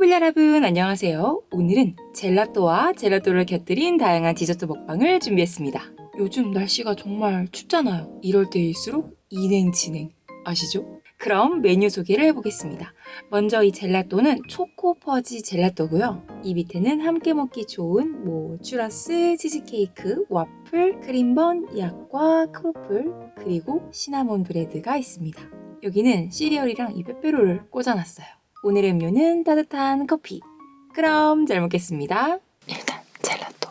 꼬빌 여러분 안녕하세요. 오늘은 젤라또와 젤라또를 곁들인 다양한 디저트 먹방을 준비했습니다. 요즘 날씨가 정말 춥잖아요. 이럴 때일수록 인행 진행 아시죠? 그럼 메뉴 소개를 해보겠습니다. 먼저 이 젤라또는 초코 퍼지 젤라또고요. 이 밑에는 함께 먹기 좋은 뭐 추러스, 치즈케이크, 와플, 크림번, 약과 크로플 그리고 시나몬 브레드가 있습니다. 여기는 시리얼이랑 이 빼빼로를 꽂아놨어요. 오늘의 음료는 따뜻한 커피. 그럼 잘 먹겠습니다. 일단 젤라또.